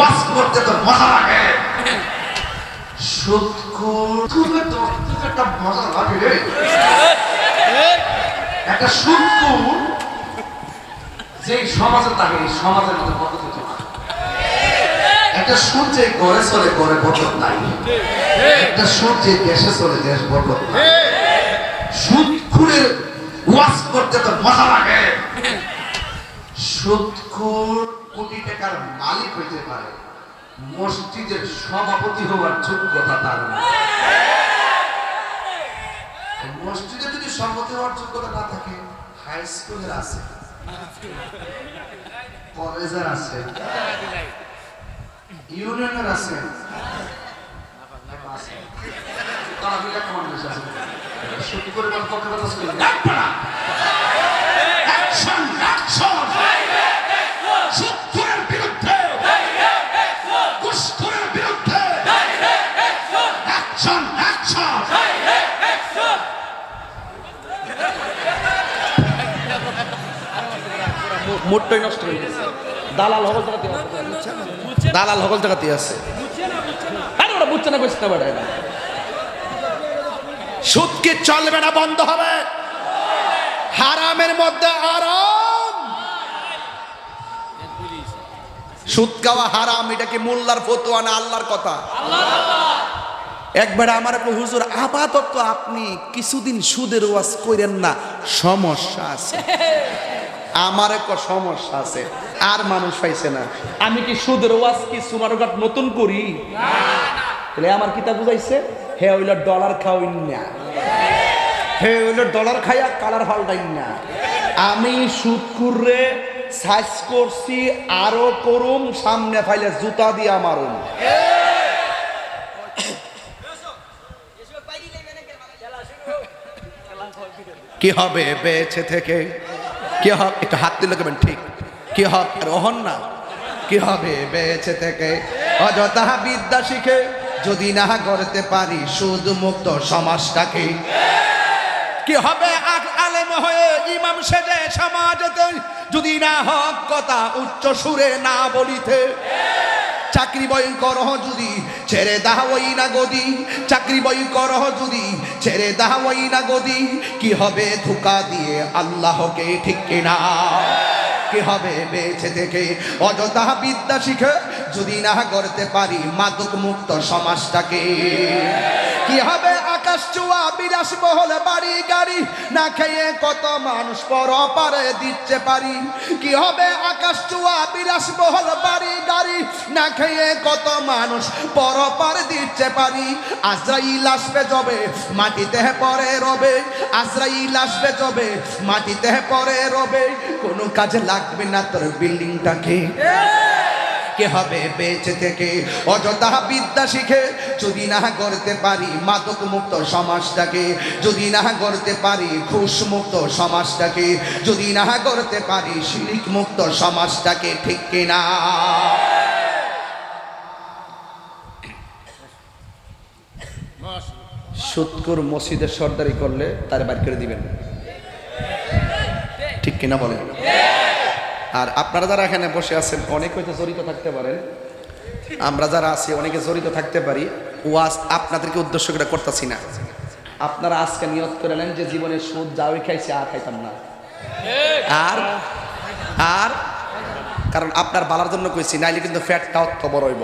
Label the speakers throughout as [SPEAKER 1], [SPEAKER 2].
[SPEAKER 1] ওয়াজ করতে তো মজা লাগে। সুদখোর খুবই সুদ চলে ঘরে বরকত একটা সুদ যে দেশে চলে, দেশ বরকত নাই। সুদ খুঁড়ে ওয়াজ করতে তো মজা লাগে। সুদখোর কোটি টাকার মালিক হইতে পারে মসজিদের সভাপতি হওয়ার যোগ্যতা তার মসজিদে যদি সভাপতি হওয়ার যোগ্যতা না থাকে হাই স্কুলের আছে কলেজের আছে ইউনিয়নের আছে। তারা মানুষ আছে। সত্যি করে পক্ষে কথা শুনে,
[SPEAKER 2] মোটটাই নষ্ট হয়ে গেছে। দালাল হকল জায়গাতে দালাল হকল জায়গাতে আছে। বুঝছে না বুঝছে না কি চলবে না, বন্ধ হবে। হারামের মধ্যে আরাম। সুদ খাওয়া হারাম, এটা কি মোল্লার ফতোয়া না আল্লাহর কথা? একবার আমার হুজুর, আপাতত আপনি কিছুদিন সুদের ওয়াজ করেন না, সমস্যা আছে। আমার একটা সমস্যা আছে, আর মানুষ পাইছে না। আমি কি সুদের ওয়াজ কি সুমারঘাট নতুন করি? তাহলে আমার কিতা বুঝাইছে, হে হইল ডলার খাওয়াইন না। হে হইল ডলার খাইয়া কালার ফাল্টাইন না। আমি সুদ করে সাইজ করছি, আরও করুম, সামনে ফাইলে জুতা দিয়ে মারুম। কি হবে বেঁচে থেকে? কি হবে? একটু হাত দিলে কেমন ঠিক। কি হবে? রহন না। কি হবে? বেঁচে থেকে অযথা বিদ্যা শিখে যদি না করতে পারি সুদ মুক্ত সমাজটাকে। কি হবে? আলেম হয়ে ইমাম সেজে সমাজতে যদি না হক কথা উচ্চ সুরে না বলিতে। চাকরি বই করহ যদি ছেড়ে দাওয়াই না গদি চাকরি বই করহ যদি। ছেড়ে দাওয়াই না গদি কি হবে ধোকা দিয়ে আল্লাহকে ঠিক কিনা? কি হবে বেছে থেকে? অযথা বিদ্যা শিখে যদি না করতে পারি মাদক মুক্ত সমাজটাকে। কি হবে আকাশ চুয়া বিরাস বহল বাড়ি, গাড়ি। না খেয়ে কত মানুষ পর পারে দিচ্ছে পারি। কি হবে আকাশ চুয়া বিরাস বহল বাড়ি, গাড়ি। না খেয়ে কত মানুষ পর পারে দিচ্ছে পারি। আজরাইল আসবে যবে, মাটিতে পরে রবে। আজরাইল আসবে যবে, মাটিতে পরে রবে। কোনো কাজে লাগবে না তোর বিল্ডিংটাকে। কে হবে বেঁচে থেকে? অযথা বিদ্যা শিখে যদি না করতে পারি মাদক মুক্ত সমাজটাকে, যদি না করতে পারি ঘুষ মুক্ত সমাজটাকে, যদি না করতে পারি শিরিক মুক্ত সমাজটাকে, ঠিক কিনা সুৎকুর মসজিদের সর্দারি করলে তার বাড়ি করে দিবেন। ঠিক কিনা বলেন? আর আপনারা যারা এখানে বসে আছেন, অনেক হয়তো জড়িত থাকতে পারেন। আমরা যারা আছি, অনেকে জড়িত থাকতে পারি। ওয়াজ আপনাদেরকে উদ্দেশ্য করে করতেছি না। আপনারা আজকে নিয়ত করে নেন যে জীবনে সুদ যাওই খাইছে, আর খাইতাম না। আর আর, কারণ আপনার বালার জন্য কইছি, নাইলে কিন্তু ফ্যাটটা অত বড় হইব।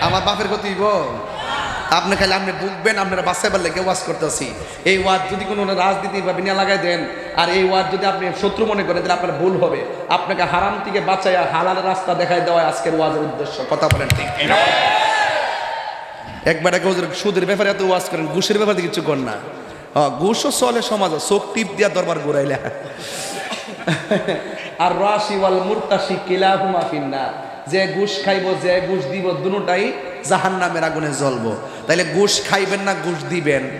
[SPEAKER 2] আমার বাপের গতি হইব। আপনি খালি আপনি বুকবেন, আপনারা বাসাইবার লেগে ওয়াজ করতেছি। এই ওয়াজ যদি কোনো রাজনীতি বা বিনা লাগাই দেন, আর এই ওয়াজ যদি আপনি শত্রু মনে করেন, তাহলে আপনার ভুল হবে। আপনাকে হারাম থেকে বাঁচাইয়া হালাল রাস্তা দেখাই দেওয়া আজকের ওয়াজের উদ্দেশ্য। কথা বলেন ঠিক একবার এক হুজুর সুদের ব্যাপারে এত ওয়াজ করেন, ঘুষের ব্যাপারে কিছু কর না। হ্যাঁ ঘুষও চলে সমাজ, চোখ টিপ দিয়া দরবার ঘুরাইলে। আর রাশি ওয়াল মুরতাশি কিলাহুমা ফিন্নার। যে ঘুষ খাইব, যে ঘুষ দিব, দুটাই জাহান নামের আগুনে জ্বলবো। তাইলে ঘুষ খাইবেন না, ঘুষ দিবেন?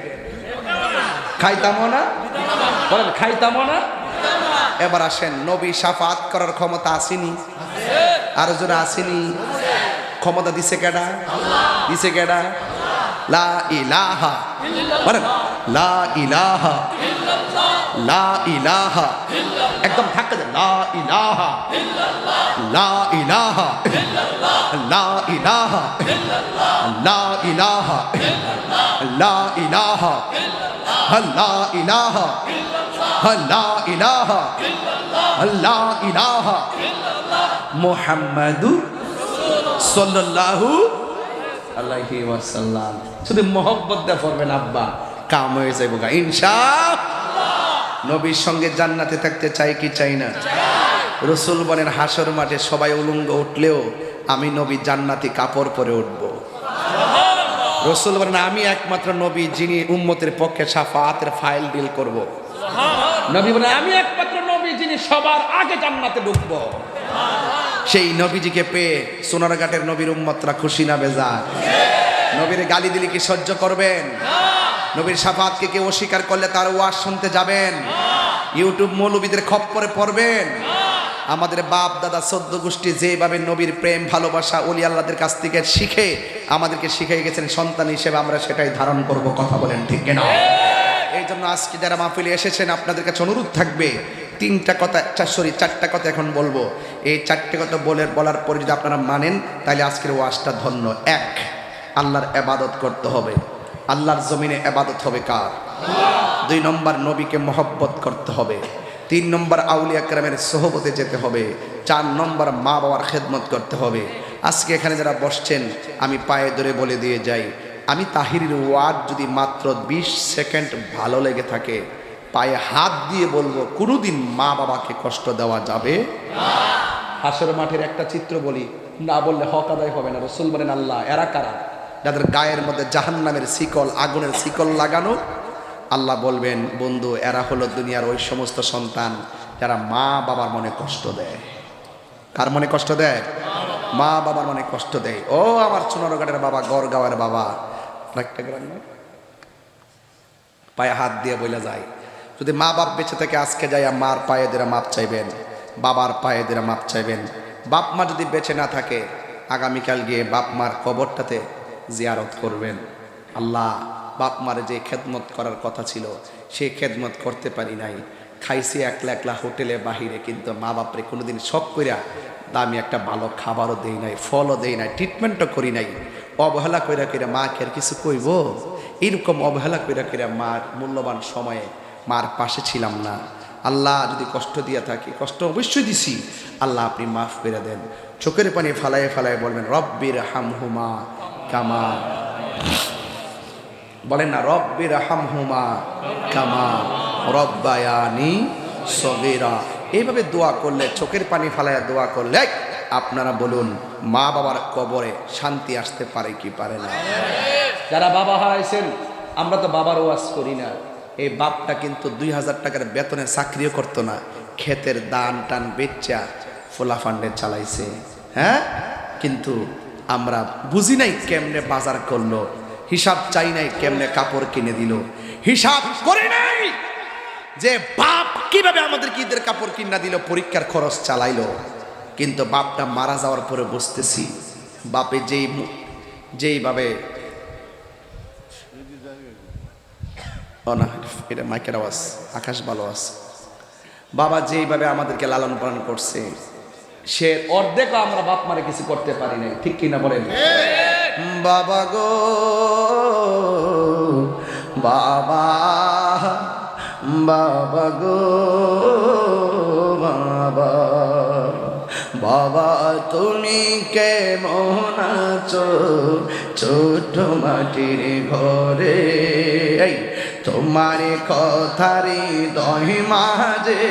[SPEAKER 2] খাইতামও না? বলেন, খাইতামও না? এবার আসেন, নবী সাফাত করার ক্ষমতা আসেনি? আর জোরে আসেনি? ক্ষমতা দিছে কেডা? দিছে কেডা? লা ইলাহা। বলেন, লা ইলাহা। লা ইলাহা। একদম দেন, লা ইলাহা। লা ইলাহা। ইলাহা লা ইলাহা লা ইলাহা লা ইলাহা লা ইলাহা মুহাম্মাদুর সাল্লাল্লাহু আলাইহি ওয়াসাল্লাম। শুধু মোহব্বত দিয়ে পড়বেন, আব্বা, কাম হয়ে যাইব গা। নবীর সঙ্গে জান্নাতে থাকতে চাই কি চাই না? রসুল বলেন, হাসর মাঠে সবাই উলঙ্গ উঠলেও আমি নবী জান্নাতি কাপড় পরে উঠব। রসুল বলেন আমি একমাত্র নবী যিনি উম্মতের পক্ষে সাফাতের ফাইল ডিল করব। নবী বলেন আমি একমাত্র নবী যিনি সবার আগে জান্নাতে ঢুকবো। সেই নবীজিকে পেয়ে সোনারঘাটের নবীর উম্মতরা খুশি না বেজা নবীর গালি দিলে কি সহ্য করবেন? নবীর সাফাতকে কেউ অস্বীকার করলে তার ওয়াজ শুনতে যাবেন। ইউটিউব মৌলবীদের খপ্পরে পড়বেন। আমাদের বাপ, দাদা, সদ্য গোষ্ঠী যেভাবে নবীর প্রেম, ভালোবাসা অলি আল্লাহদের কাছ থেকে শিখে আমাদেরকে শিখে গেছেন, সন্তান হিসেবে আমরা সেটাই ধারণ করব, কথা বলেন ঠিক কিনা? এই জন্য আজকে যারা মাহফিলে এসেছেন, আপনাদের কাছে অনুরোধ থাকবে, তিনটা কথা সরি চারটা কথা এখন বলব। এই চারটে কথা বলে বলার পরে যদি আপনারা মানেন, তাহলে আজকের ওয়াজটা ধন্য। এক, আল্লাহর এবাদত করতে হবে। আল্লাহর জমিনে এবাদত হবে কার? দুই নম্বর, নবীকে মহব্বত করতে হবে। তিন নম্বর আউলিয়া ক্রামের সহবতে যেতে হবে, চার নম্বর মা বাবার খেদমত করতে হবে। আজকে এখানে যারা বসছেন, আমি পায়ে ধরে বলে দিয়ে যাই, আমি তাহিরির ওয়ার্ড যদি মাত্র বিশ সেকেন্ড ভালো লেগে থাকে, পায়ে হাত দিয়ে বলব, কোনোদিন মা বাবাকে কষ্ট দেওয়া যাবে? হাসর মাঠের একটা চিত্র বলি, না বললে হক আদায় হবে না। রসুল বলেন, আল্লাহ, এরা কারা? যাদের গায়ের মধ্যে জাহান্নামের শিকল, আগুনের শিকল লাগানো আল্লাহ বলবেন, বন্ধু, এরা হলো দুনিয়ার ওই সমস্ত সন্তান যারা মা বাবার মনে কষ্ট দেয়। কার মনে কষ্ট দেয়? মা বাবার মনে কষ্ট দেয়। ও আমার সোনারঘাটের বাবা, গড়গাঁওয়ের বাবা। পায়ে হাত দিয়ে বলে যায়। যদি মা বাপ বেঁচে থেকে, আজকে যাই মার পায়ে দিরা মাপ চাইবেন, বাবার পায়ে দিরা মাপ চাইবেন। বাপ মা যদি বেঁচে না থাকে, আগামীকাল গিয়ে বাপ মার কবরটাতে জিয়ারত করবেন। আল্লাহ বাপ মার যে খেদমত করার কথা ছিল, সে খেদমত করতে পারি নাই। খাইছি একলা একলা হোটেলে বাহিরে, কিন্তু মা বাপরে কোনোদিন শখ কইরা দামি একটা ভালো খাবারও দেই নাই, ফলও দেই নাই ট্রিটমেন্টও করি নাই। অবহেলা কইরা কইরা মা কে আর কিছু কইব? এরকম অবহেলা কইরা কইরা মার মূল্যবান সময়ে মার পাশে ছিলাম না। আল্লাহ যদি কষ্ট দিয়া থাকি, কষ্ট অবশ্যই দিছি। আল্লাহ আপনি মাফ করে দেন। চোখের পানি ফালায় ফালায় বলবেন, রব্বির হাম হুমা কামা বলেন না রব্বির হামহুমা কামা রব্বায়ানি সগেরা। এইভাবে দোয়া করলে, চোখের পানি ফালায় দোয়া করলে, আপনারা বলুন, মা বাবার কবরে শান্তি আসতে পারে কি পারে না? যারা বাবা হারাইছেন, আমরা তো বাবার ওয়াজ করি না। এই বাপটা কিন্তু দুই হাজার টাকার বেতনে চাকরিও করতো না। ক্ষেতের দান টান বেচা, ফোলা ফান্ডে চালাইছে। হ্যাঁ? কিন্তু আমরা বুঝি নাই কেমনে বাজার করল। হিসাব চাই নাই কেমনে কাপড় কিনে দিল। হিসাব করে নাই যে বাপ কীভাবে আমাদের ঈদের কাপড় কিনা দিল, পরীক্ষার খরচ চালাইলো। কিন্তু বাপটা মারা যাওয়ার পরে বুঝতেছি, বাপে যেই যেইভাবে এটা মাইকের আওয়াজ, আকাশ ভালো আছে। বাবা যেইভাবে আমাদেরকে লালন পালন করছে, সে অর্ধেকও আমরা বাপ মারে কিছু করতে পারি নাই, ঠিক কিনা বলেন? বাবা গো, বাবা বাবা গো, বাবা বাবা, তুমি কেমন আছো? ছোট মাটির ঘরে, এই তোমার কথারে দহি মাঝে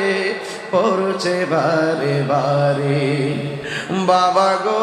[SPEAKER 2] পড়ছে বারে বারে। বাবা গো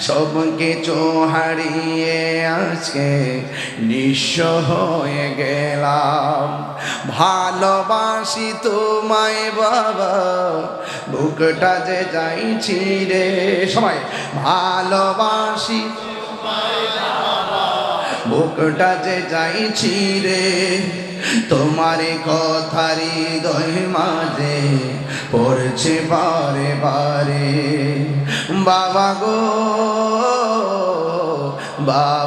[SPEAKER 2] সব কিছু হারিয়ে আজকে নিঃস্ব হয়ে গেলাম। ভালোবাসি তোমায় বাবা, বুকটা যে যাইছি রে। সবাই, ভালোবাসি বুকটা যে যাইছি রে তোমার কথারি দই মাঝে পড়ছে বারে বারে। বাবা গো বাবা